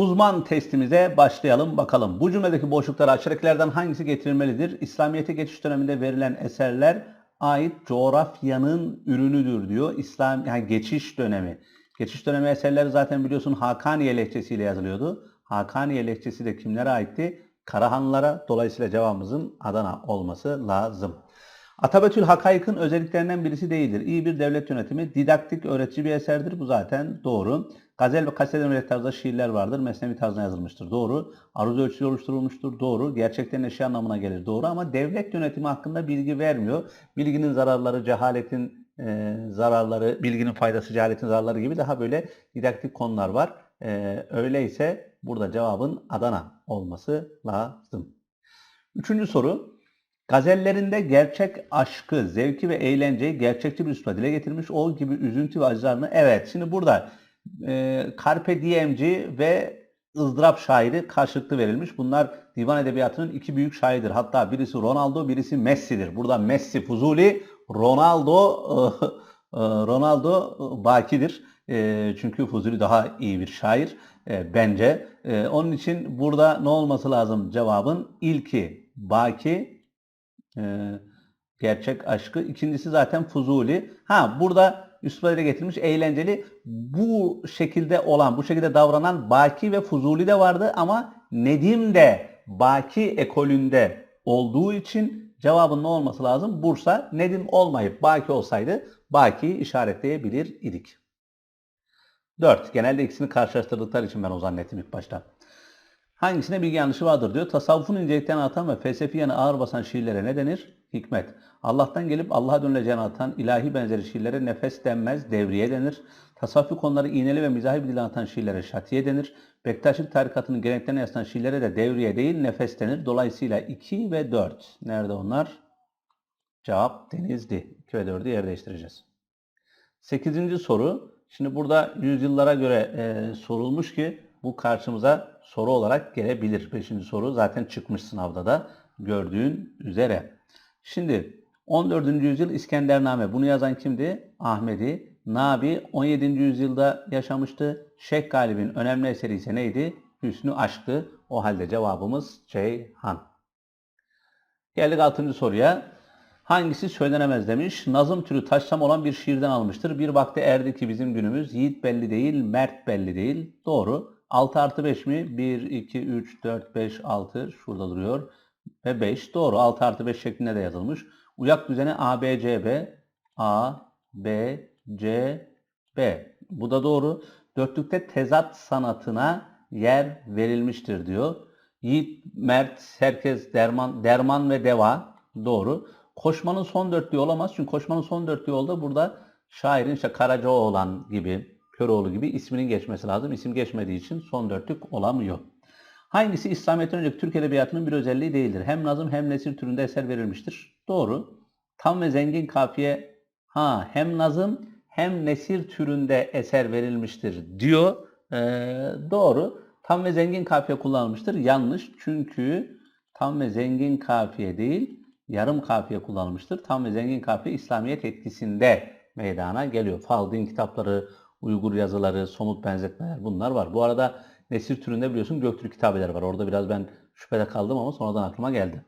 Uzman testimize başlayalım bakalım. Bu cümledeki boşluklara aşağıdakilerden hangisi getirilmelidir? İslamiyet'e geçiş döneminde verilen eserler ait coğrafyanın ürünüdür diyor. İslam yani geçiş dönemi. Geçiş dönemi eserleri zaten biliyorsun Hakaniye lehçesiyle yazılıyordu. Hakaniye lehçesi de kimlere aitti? Karahanlılara. Dolayısıyla cevabımızın Adana olması lazım. Atabetül Hakayk'ın özelliklerinden birisi değildir. İyi bir devlet yönetimi, didaktik, öğretici bir eserdir. Bu zaten doğru. Gazel ve kasede millet tarzda şiirler vardır. Mesnevi tarzına yazılmıştır. Doğru. Aruz ölçüsü oluşturulmuştur. Doğru. Gerçekten eşya anlamına gelir. Doğru ama devlet yönetimi hakkında bilgi vermiyor. Bilginin zararları, cehaletin e, zararları, bilginin faydası, cehaletin zararları gibi daha böyle didaktik konular var. E, öyleyse burada cevabın Adana olması lazım. Üçüncü soru. Gazellerinde gerçek aşkı, zevki ve eğlenceyi gerçekçi bir üsluba dile getirmiş. O gibi üzüntü ve acılarını. Evet şimdi burada e, Carpe Diem'ci ve ızdırap şairi karşılıklı verilmiş. Bunlar divan edebiyatının iki büyük şairidir. Hatta birisi Ronaldo, birisi Messi'dir. Burada Messi Fuzuli, Ronaldo e, Ronaldo Baki'dir. E, çünkü Fuzuli daha iyi bir şair e, bence. E, onun için burada ne olması lazım cevabın? İlki Baki, e, gerçek aşkı. İkincisi zaten Fuzuli. Ha burada üslubayla getirmiş eğlenceli. Bu şekilde olan, bu şekilde davranan Baki ve Fuzuli de vardı ama Nedim de Baki ekolünde olduğu için cevabın ne olması lazım? Bursa Nedim olmayıp Baki olsaydı Baki'yi işaretleyebilir idik. 4. Genelde ikisini karşılaştırdıkları için ben o zannettim ilk başta. Hangisine bilgi yanlışı vardır diyor. Tasavvufun inceliklerini atan ve felsefi yanı ağır basan şiirlere ne denir? Hikmet. Allah'tan gelip Allah'a dönüleceğini atan ilahi benzeri şiirlere nefes denmez, devriye denir. Tasavvufi konuları iğneli ve mizahi bir dille anlatan şiirlere şatiye denir. Bektaşlık tarikatının geleneklerini yansıtan şiirlere de devriye değil, nefes denir. Dolayısıyla 2 ve 4. Nerede onlar? Cevap denizdi. 2 ve 4'ü yer değiştireceğiz. 8. soru. Şimdi burada yüzyıllara göre e, sorulmuş ki bu karşımıza soru olarak gelebilir. 5. soru zaten çıkmış sınavda da gördüğün üzere. Şimdi 14. yüzyıl İskendername. Bunu yazan kimdi? Ahmedi. Nabi 17. yüzyılda yaşamıştı. Şeyh Galip'in önemli eseri ise neydi? Hüsnü Aşk'tı. O halde cevabımız Ceyhan. Geldik 6. soruya. Hangisi söylenemez demiş. Nazım türü taşsam olan bir şiirden almıştır. Bir vakti erdi ki bizim günümüz. Yiğit belli değil, mert belli değil. Doğru. 6 artı 5 mi? 1, 2, 3, 4, 5, 6. Şurada duruyor. Ve 5. Doğru. 6 artı 5 şeklinde de yazılmış. Uyak düzeni A, B, C, B. A, B, C, B. Bu da doğru. Dörtlükte tezat sanatına yer verilmiştir diyor. Yiğit, mert, herkes derman, derman ve deva. Doğru. Koşmanın son dörtlüğü olamaz. Çünkü koşmanın son dörtlüğü oldu. Burada şairin işte Karacaoğlan gibi, Köroğlu gibi isminin geçmesi lazım. İsim geçmediği için son dörtlük olamıyor. Hangisi İslamiyet'ten önceki Türk Edebiyatı'nın bir özelliği değildir? Hem nazım hem nesir türünde eser verilmiştir. Doğru. Tam ve zengin kafiye ha hem nazım hem nesir türünde eser verilmiştir diyor. Ee, doğru. Tam ve zengin kafiye kullanılmıştır. Yanlış. Çünkü tam ve zengin kafiye değil, yarım kafiye kullanılmıştır. Tam ve zengin kafiye İslamiyet etkisinde meydana geliyor. Faldin kitapları, Uygur yazıları, somut benzetmeler bunlar var. Bu arada Nesir türünde biliyorsun Göktürk kitabeleri var. Orada biraz ben şüphede kaldım ama sonradan aklıma geldi.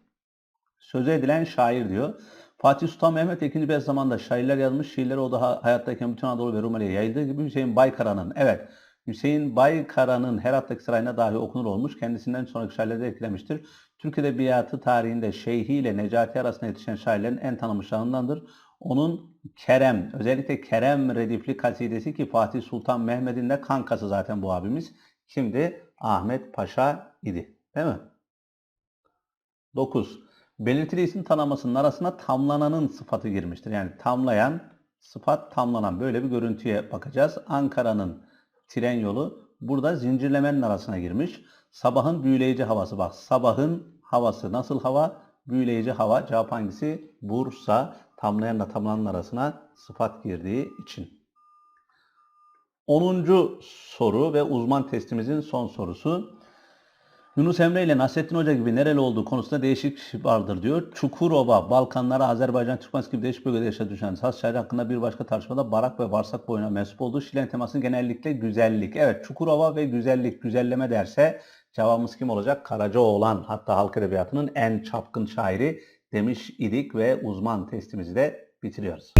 Söze edilen şair diyor. Fatih Sultan Mehmet II. Beyazıtzaman'da şairler yazmış. Şiirleri o da hayattayken bütün Anadolu ve Rumeli'ye yayıldığı gibi Hüseyin Baykara'nın, evet Hüseyin Baykara'nın Herat'taki sarayına dahi okunur olmuş. Kendisinden sonraki şairleri etkilemiştir. Türk Edebiyatı tarihinde Şeyhi ile Necati arasında yetişen şairlerin en tanınmışlarındandır. Onun Kerem, özellikle Kerem redifli kasidesi ki Fatih Sultan Mehmet'in de kankası zaten bu abimiz. Şimdi Ahmet Paşa idi. Değil mi? 9. Belirtili isim tanımasının arasına tamlananın sıfatı girmiştir. Yani tamlayan, sıfat tamlanan. Böyle bir görüntüye bakacağız. Ankara'nın tren yolu burada zincirlemenin arasına girmiş. Sabahın büyüleyici havası. Bak sabahın havası nasıl hava? Büyüleyici hava. Cevap hangisi? Bursa. Tamlayanla tamlananın arasına sıfat girdiği için. 10. soru ve uzman testimizin son sorusu. Yunus Emre ile Nasrettin Hoca gibi nereli olduğu konusunda değişik vardır diyor. Çukurova, Balkanlara, Azerbaycan, Türkmen gibi değişik bölgede yaşadığı düşünen Saz şairi hakkında bir başka tartışmada barak ve bağırsak boyuna mensup olduğu Şilen teması genellikle güzellik. Evet Çukurova ve güzellik, güzelleme derse cevabımız kim olacak? Karacaoğlan hatta halk edebiyatının en çapkın şairi demiş idik ve uzman testimizi de bitiriyoruz.